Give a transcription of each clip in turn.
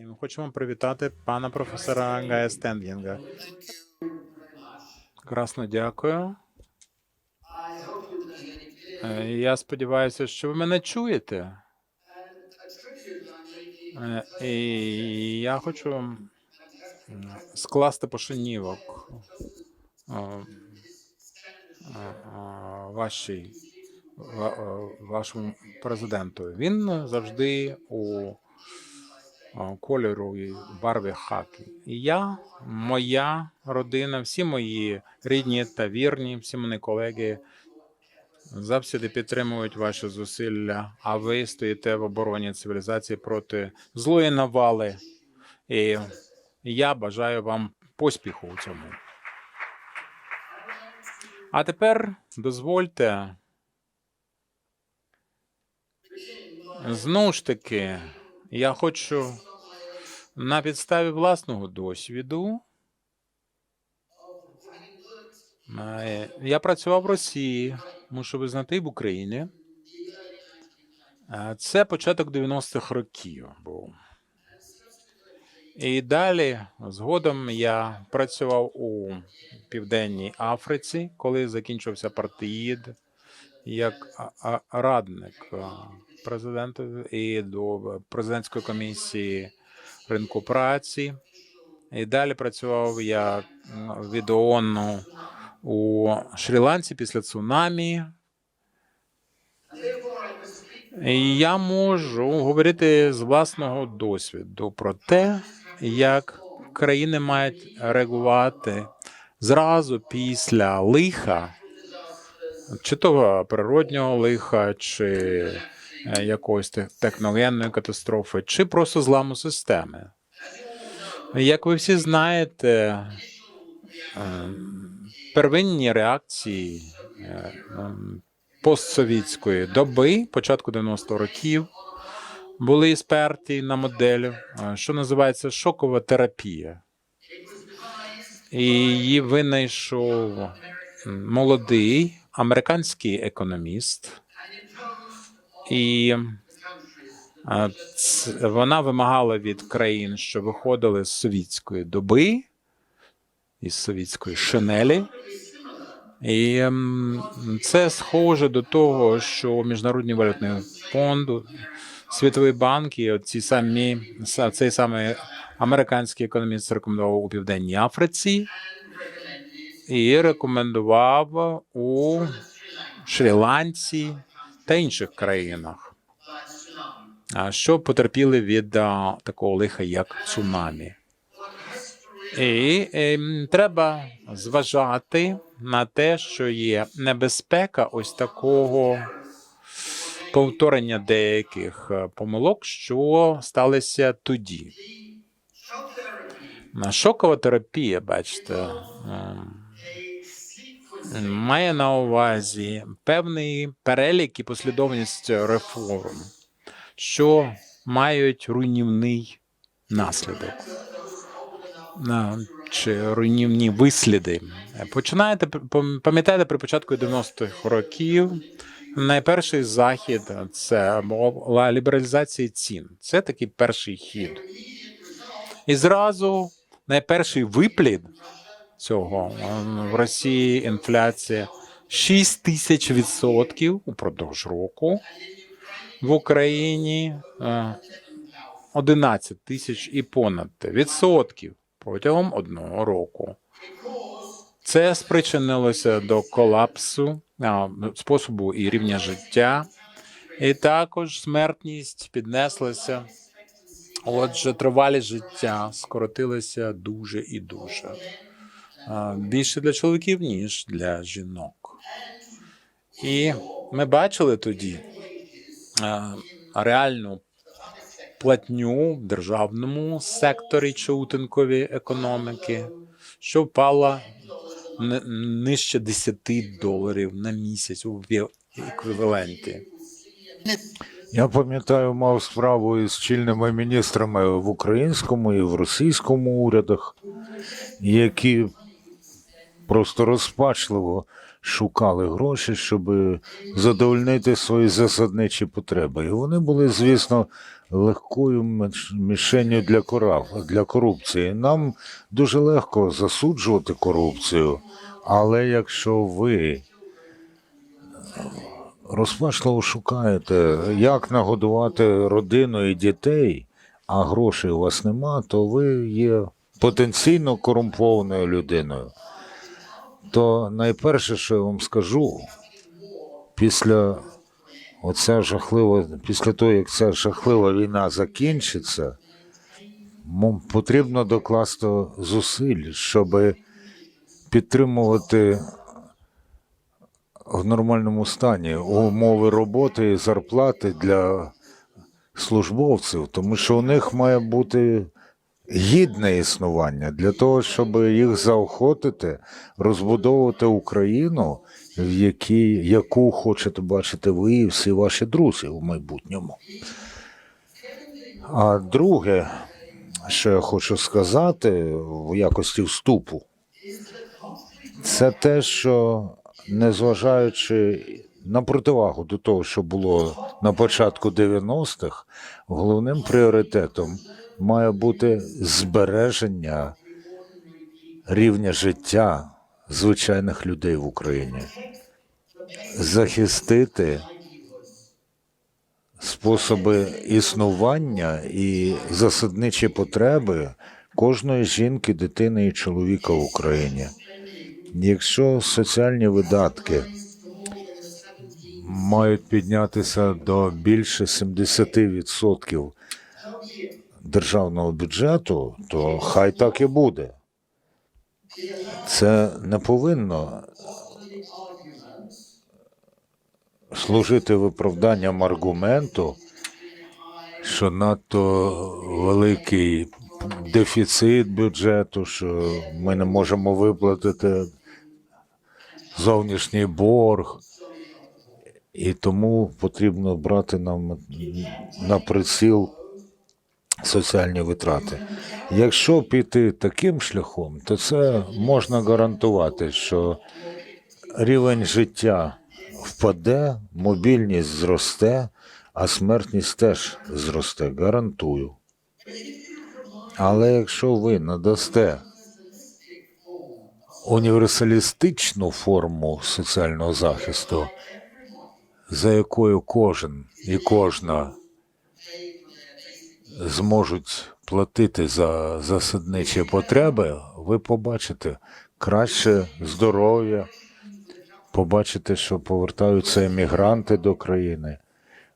І ми хочемо привітати пана професора Гая Стендінга. Красно дякую. Е, Я сподіваюся, що ви мене чуєте. Е, І я хочу скласти пошанівок е, вашій, вашому президенту. Він завжди у кольору і барві хаки. І я, моя родина, всі мої рідні та вірні, всі мої колеги завжди підтримують ваші зусилля, а ви стоїте в обороні цивілізації проти злої навали. І я бажаю вам поспіху у цьому. А тепер дозвольте знову ж таки, я хочу на підставі власного досвіду. Е, Я працював в Росії, мушу визнати, і в Україні. Це початок 90-х років був. І далі, згодом, я працював у Південній Африці, коли закінчився апартеїд, як радник президента і до президентської комісії ринку праці. І далі працював я від ООН у Шрі-Ланці після цунамі. І я можу говорити з власного досвіду про те, як країни мають реагувати зразу після лиха, чи то природнього лиха, чи якоїсь те- техногенної катастрофи, чи просто зламу системи. Як ви всі знаєте, е, первинні реакції е, постсовітської доби, початку 90-х років, були сперті на модель, е, що називається шокова терапія. І її винайшов молодий американський економіст, і вона вимагала від країн, що виходили з совітської доби, із совітської шинелі. І це схоже до того, що Міжнародний валютний фонд, Світовий банк і ці самі цей самий американський економіст рекомендував у Південній Африці і рекомендував у Шрі-Ланці та інших країнах, що потерпіли від такого лиха, як цунамі. І ем, треба зважати на те, що є небезпека ось такого повторення деяких е, помилок, що сталися тоді. Шокова терапія, бачите, ем, має на увазі певний перелік і послідовність реформ, що мають руйнівний наслідок чи руйнівні висліди. Починаєте пам- пам'ятаєте при початку 90-х років. Найперший захід це була лібералізація цін. Це такий перший хід. І зразу найперший виплід цього в Росії інфляція 6 тисяч відсотків упродовж року. В Україні е, 11 тисяч і понад відсотків протягом одного року. Це спричинилося до колапсу способу і рівня життя, і також смертність піднеслася. Отже, тривалість життя скоротилася дуже і дуже. Більше для чоловіків, ніж для жінок. І ми бачили тоді реальну платню в державному секторі чаутинкової економіки, що впала нижче 10 доларів на місяць у еквіваленті. Я пам'ятаю, мав справу із чільними міністрами в українському і в російському урядах, які просто розпачливо шукали гроші, щоб задовольнити свої засадничі потреби. І вони були, звісно, легкою міш- мішенню для, кора- для корупції. Нам дуже легко засуджувати корупцію, але якщо ви розпачливо шукаєте, як нагодувати родину і дітей, а грошей у вас нема, то ви є потенційно корумпованою людиною. То найперше, що я вам скажу, після оця жахлива, після того, як ця жахлива війна закінчиться, потрібно докласти зусиль, щоб підтримувати в нормальному стані умови роботи і зарплати для службовців, тому що у них має бути гідне існування для того, щоб їх заохотити, розбудовувати Україну, в якій, яку хочете бачити ви і всі ваші друзі у майбутньому. А друге, що я хочу сказати в якості вступу, це те, що незважаючи на противагу до того, що було на початку 90-х, головним пріоритетом має бути збереження рівня життя звичайних людей в Україні, захистити способи існування і засадничі потреби кожної жінки, дитини і чоловіка в Україні. Якщо соціальні видатки мають піднятися до більше 70% державного бюджету, то хай так і буде. Це не повинно служити виправданням аргументу, що надто великий дефіцит бюджету, що ми не можемо виплатити зовнішній борг, і тому потрібно брати нам на приціл соціальні витрати. Якщо піти таким шляхом, то це можна гарантувати, що рівень життя впаде, мобільність зросте, а смертність теж зросте. Гарантую. Але якщо ви надасте універсалістичну форму соціального захисту, за якою кожен і кожна зможуть платити за засадничі потреби, ви побачите краще здоров'я, побачите, що повертаються емігранти до країни.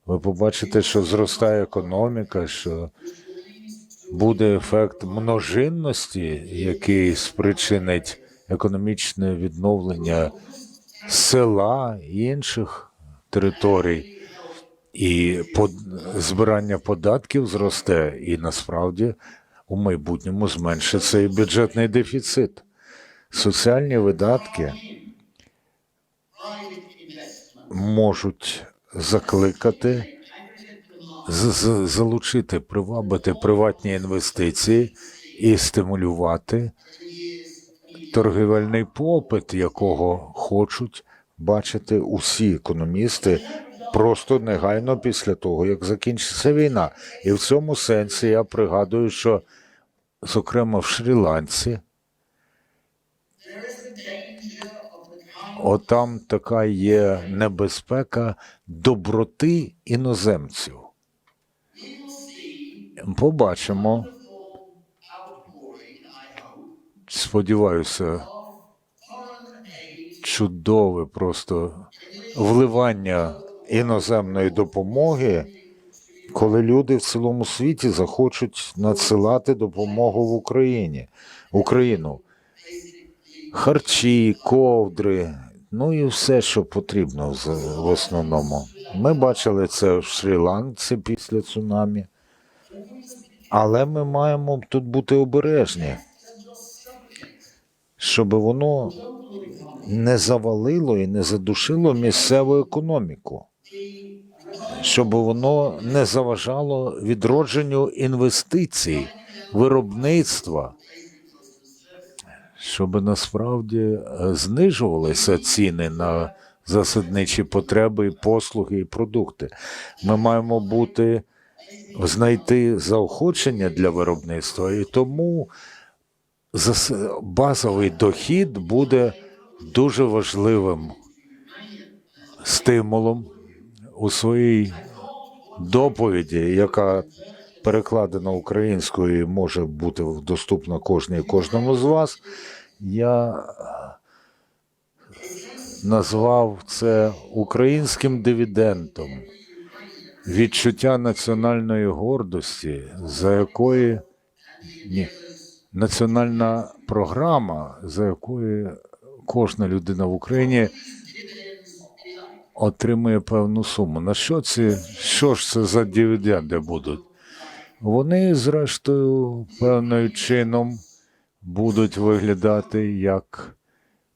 Ви побачите, що зростає економіка, що буде ефект множинності, який спричинить економічне відновлення села і інших територій, і збирання податків зросте, і насправді у майбутньому зменшиться і бюджетний дефіцит. Соціальні видатки можуть закликати залучити, привабити приватні інвестиції і стимулювати торгівельний попит, якого хочуть бачити усі економісти просто негайно після того, як закінчиться війна. І в цьому сенсі я пригадую, що, зокрема, в Шрі-Ланці, отам така є небезпека доброти іноземців. Побачимо. Сподіваюся, чудове просто вливання іноземної допомоги, коли люди в цілому світі захочуть надсилати допомогу в Україні, Україну. Харчі, ковдри, ну і все, що потрібно в основному. Ми бачили це в Шрі-Ланці після цунамі. Але ми маємо тут бути обережні, щоб воно не завалило і не задушило місцеву економіку, щоб воно не заважало відродженню інвестицій, виробництва, щоб насправді е, знижувалися ціни на засадничі потреби, послуги і продукти. Ми маємо бути знайти заохочення для виробництва, і тому базовий дохід буде дуже важливим стимулом своїй доповіді, яка перекладена українською і може бути доступна кожній і кожному з вас. Я назвав це українським дивідендом, відчуття національної гордості, за якої ні, національна програма, за якою кожна людина в Україні отримує певну суму. На що це, що ж це за дивіденди будуть? Вони, зрештою, певним чином будуть виглядати як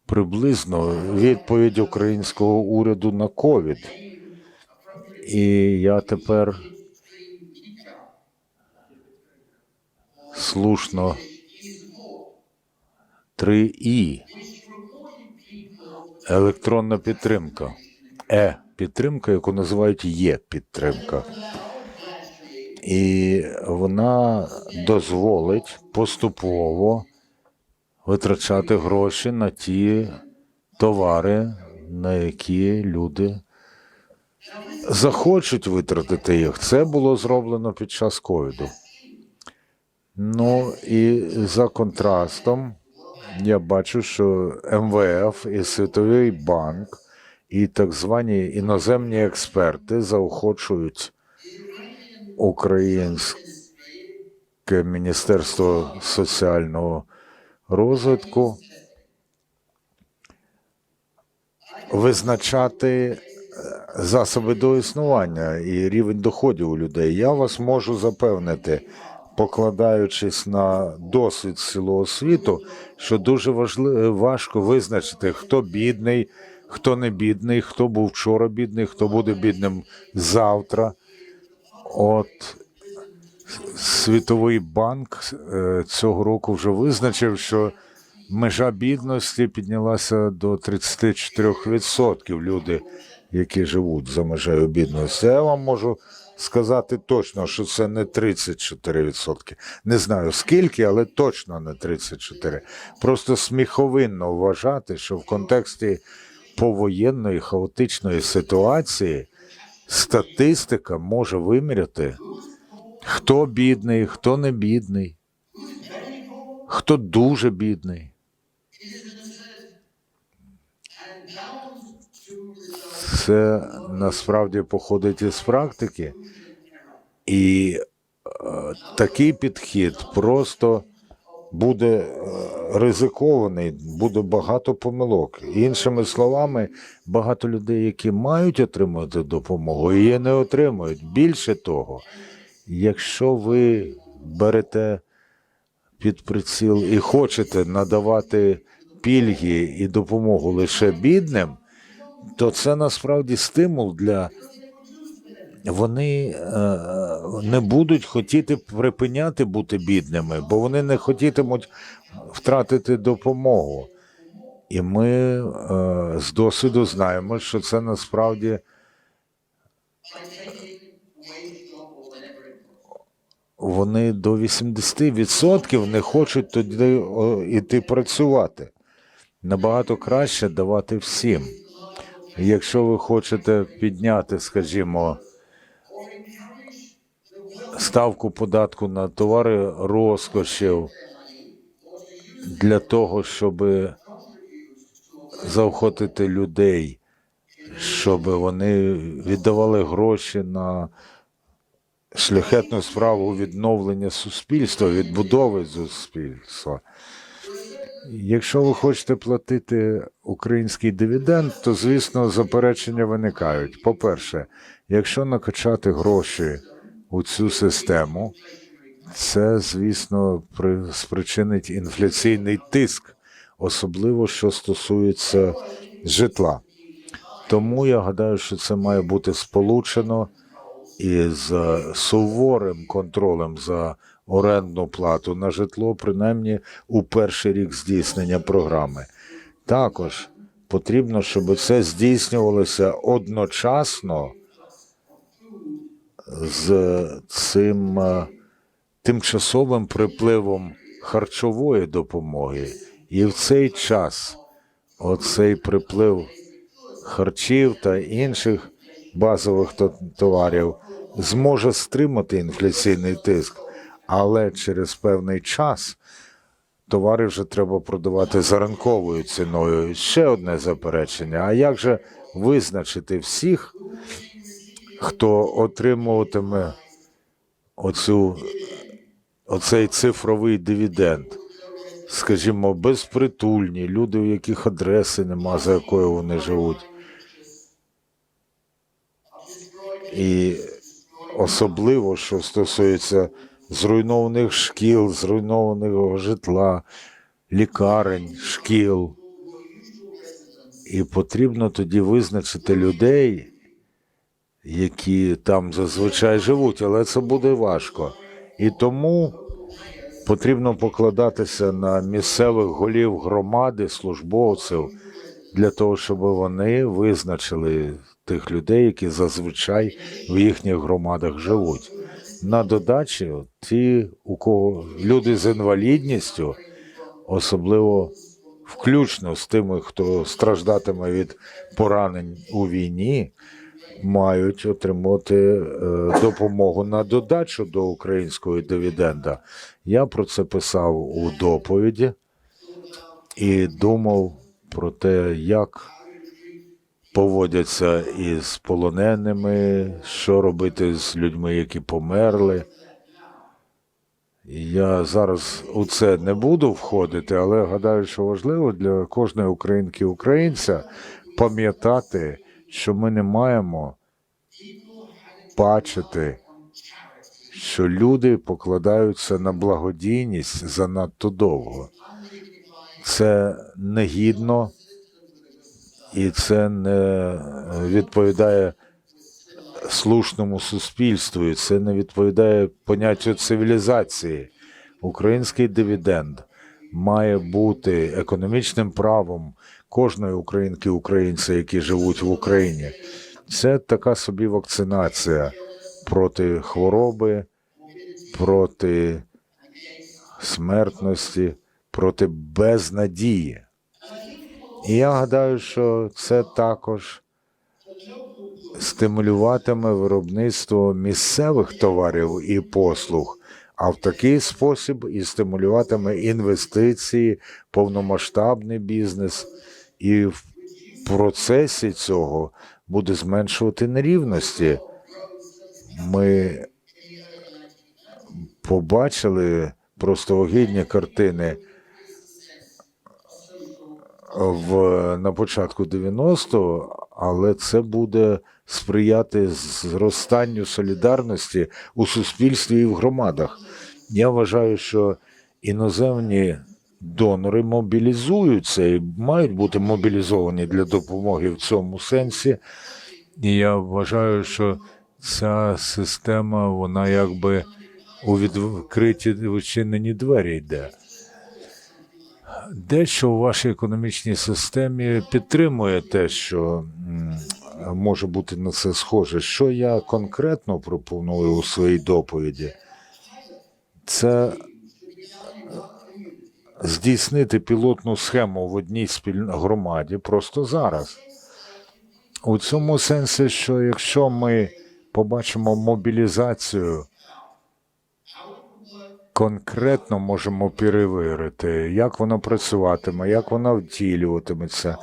приблизно відповідь українського уряду на ковід. І я тепер слушно 3 і електронна підтримка. Е підтримка, яку називають є підтримка. І вона дозволить поступово витрачати гроші на ті товари, на які люди захочуть витратити їх. Це було зроблено під час ковіду. Ну і за контрастом я бачу, що МВФ і Світовий банк, і так звані іноземні експерти заохочують українське Міністерство соціального розвитку визначати е, засоби до існування і рівень доходів у людей. Я вас можу запевнити, покладаючись на досвід цілого світу, що дуже важливо важко визначити, хто бідний, хто не бідний, хто був вчора бідний, хто буде бідним завтра. От Світовий банк е, цього року вже визначив, що межа бідності піднялася до 34% люди, які живуть за межею бідності. Я вам можу сказати точно, що це не 34%. Не знаю скільки, але точно не 34%. Просто сміховинно вважати, що в контексті повоєнної хаотичної ситуації статистика може виміряти, хто бідний, хто не бідний, хто дуже бідний. Це насправді походить із практики, і е, такий підхід просто буде е, ризикований, буде багато помилок. Іншими словами, багато людей, які мають отримати допомогу, її не отримують. Більше того, якщо ви берете під приціл і хочете надавати пільги і допомогу лише бідним, то це насправді стимул для. Вони е, не будуть хотіти припиняти бути бідними, бо вони не хотітимуть втратити допомогу. І ми е, з досвіду знаємо, що це насправді вони до 80% не хочуть тоді іти працювати. Набагато краще давати всім. Якщо ви хочете підняти, скажімо, ставку податку на товари розкошів для того, щоб заохотити людей, щоб вони віддавали гроші на шляхетну справу відновлення суспільства, відбудови суспільства. Якщо ви хочете платити український дивіденд, то звісно заперечення виникають. По-перше, якщо накачати гроші у цю систему, це, звісно, при- спричинить інфляційний тиск, особливо що стосується житла. Тому я гадаю, що це має бути сполучено із суворим контролем за орендну плату на житло, принаймні у перший рік здійснення програми. Також потрібно, щоб це здійснювалося одночасно з цим е, тимчасовим припливом харчової допомоги. І в цей час оцей приплив харчів та інших базових товарів зможе стримати інфляційний тиск, але через певний час товари вже треба продавати за ранковою ціною. Ще одне заперечення. А як же визначити всіх, хто отримуватиме оцю, оцей цифровий дивіденд? Скажімо, безпритульні, люди, у яких адреси нема, за якою вони живуть. І особливо, що стосується зруйнованих шкіл, зруйнованого житла, лікарень, шкіл. І потрібно тоді визначити людей, які там зазвичай живуть, але це буде важко. І тому потрібно покладатися на місцевих голів громади, службовців, для того, щоб вони визначили тих людей, які зазвичай в їхніх громадах живуть. На додачі, ті, у кого люди з інвалідністю, особливо включно з тими, хто страждатиме від поранень у війні, мають отримати е, допомогу на додачу до українського дивіденда. Я про це писав у доповіді і думав про те, як поводяться із полоненими, що робити з людьми, які померли. Я зараз у це не буду входити, але гадаю, що важливо для кожної українки-українця пам'ятати, що ми не маємо бачити, що люди покладаються на благодійність занадто довго. Це негідно і це не відповідає слушному суспільству, і це не відповідає поняттю цивілізації. Український дивіденд має бути економічним правом кожної українки українця, які живуть в Україні. Це така собі вакцинація проти хвороби, проти смертності, проти безнадії. І я гадаю, що це також стимулюватиме виробництво місцевих товарів і послуг, а в такий спосіб і стимулюватиме інвестиції, повномасштабний бізнес, і в процесі цього буде зменшувати нерівності. Ми побачили просто огідні картини в, на початку 90-го, але це буде сприяти зростанню солідарності у суспільстві і в громадах. Я вважаю, що іноземні донори мобілізуються і мають бути мобілізовані для допомоги в цьому сенсі. І я вважаю, що ця система, вона якби у відкриті відчинені двері йде. Дещо у вашій економічній системі підтримує те, що може бути на це схоже. Що я конкретно пропоную у своїй доповіді? Це здійснити пілотну схему в одній спільно громаді просто зараз. У цьому сенсі, що якщо ми побачимо мобілізацію, конкретно можемо перевірити, як вона працюватиме, як вона втілюватиметься,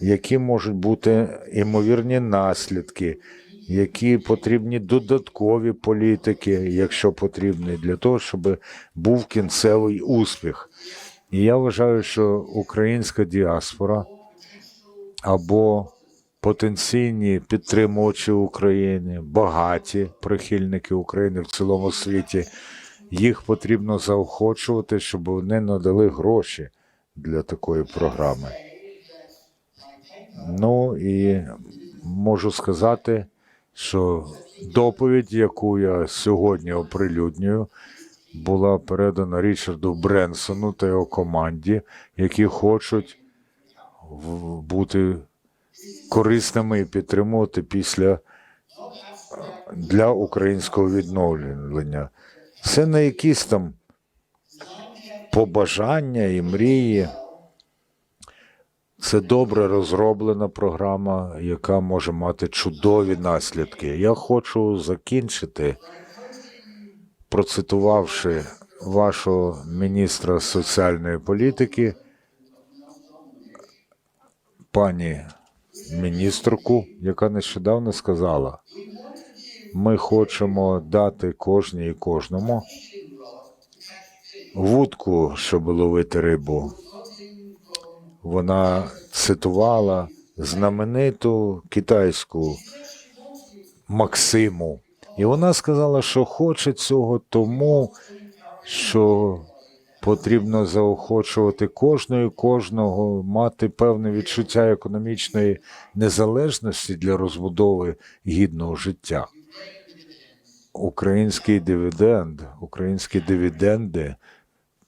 які можуть бути імовірні наслідки, які потрібні додаткові політики, якщо потрібні, для того, щоб був кінцевий успіх. І я вважаю, що українська діаспора або потенційні підтримувачі України, багаті прихильники України в цілому світі, їх потрібно заохочувати, щоб вони надали гроші для такої програми. Ну і можу сказати, що доповідь, яку я сьогодні оприлюднюю, була передана Річарду Бренсону та його команді, які хочуть бути корисними і підтримувати після для українського відновлення. Це не якісь там побажання і мрії. Це добре розроблена програма, яка може мати чудові наслідки. Я хочу закінчити, процитувавши вашого міністра соціальної політики, пані міністрку, яка нещодавно сказала: ми хочемо дати кожній і кожному вудку, щоб ловити рибу. Вона цитувала знамениту китайську Максиму. І вона сказала, що хоче цього тому, що потрібно заохочувати кожного і кожного мати певне відчуття економічної незалежності для розбудови гідного життя. Український дивіденд, українські дивіденди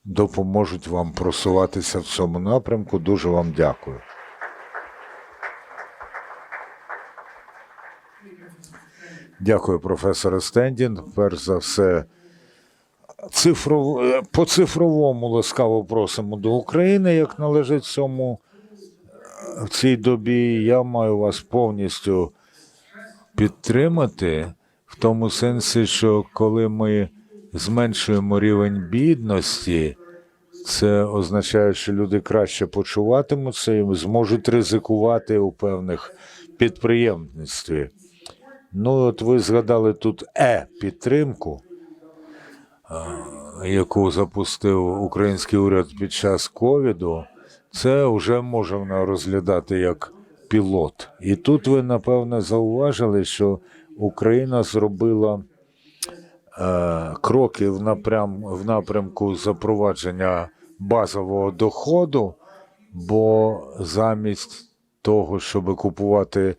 допоможуть вам просуватися в цьому напрямку. Дуже вам дякую. Дякую, професоре Стендін. Перш за все, цифров... по цифровому ласкаво просимо до України, як належить цьому е, в цій добі. Я маю вас повністю підтримати в тому сенсі, що коли ми зменшуємо рівень бідності, це означає, що люди краще почуватимуться і зможуть ризикувати у певних підприємництві. Ну, от ви згадали тут е-підтримку, яку запустив український уряд під час ковіду. Це вже можна розглядати як пілот. І тут ви, напевно, зауважили, що Україна зробила е, кроки в, напрям, в напрямку запровадження базового доходу, бо замість того, щоб купувати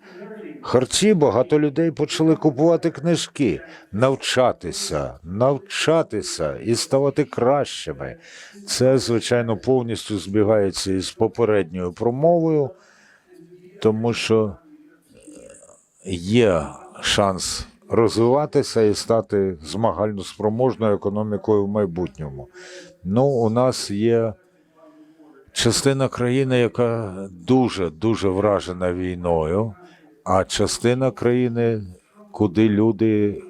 харчі, багато людей почали купувати книжки, навчатися, навчатися і ставати кращими. Це, звичайно, повністю збігається із попередньою промовою, тому що є шанс розвиватися і стати змагально спроможною економікою в майбутньому. Ну, у нас є частина країни, яка дуже дуже вражена війною, а частина країни, куди люди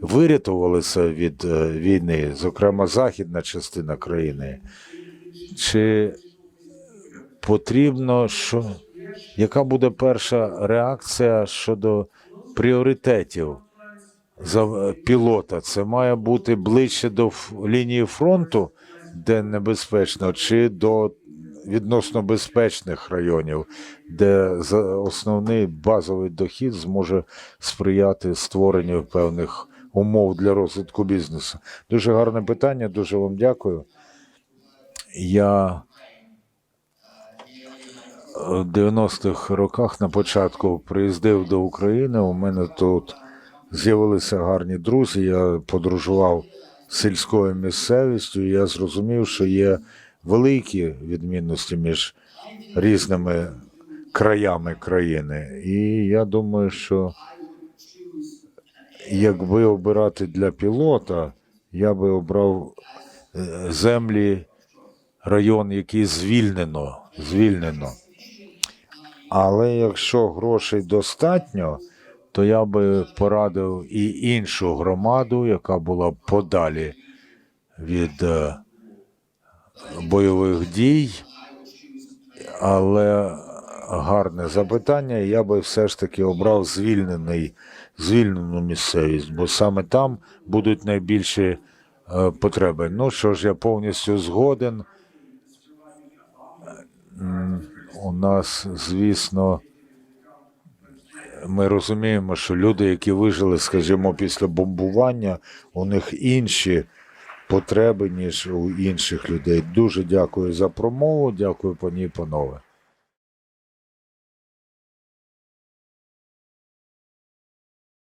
вирятувалися від е, війни, зокрема західна частина країни. Чи потрібно, що яка буде перша реакція щодо пріоритетів за пілота? Це має бути ближче до лінії фронту, де небезпечно, чи до відносно безпечних районів, де основний базовий дохід зможе сприяти створенню певних умов для розвитку бізнесу? Дуже гарне питання, дуже вам дякую. Я в 90-х роках на початку приїздив до України. У мене тут з'явилися гарні друзі. Я подорожував сільською місцевістю. І я зрозумів, що є великі відмінності між різними краями країни. І я думаю, що якби обирати для пілота, я би обрав е, землі, район, який звільнено. звільнено. Але якщо грошей достатньо, то я би порадив і іншу громаду, яка була подалі від е, бойових дій. Але гарне запитання, я би все ж таки обрав звільнений, звільнену місцевість, бо саме там будуть найбільші е, потреби. Ну що ж, я повністю згоден. У нас, звісно, ми розуміємо, що люди, які вижили, скажімо, після бомбування, у них інші потреби, ніж у інших людей. Дуже дякую за промову. Дякую, пані і панове.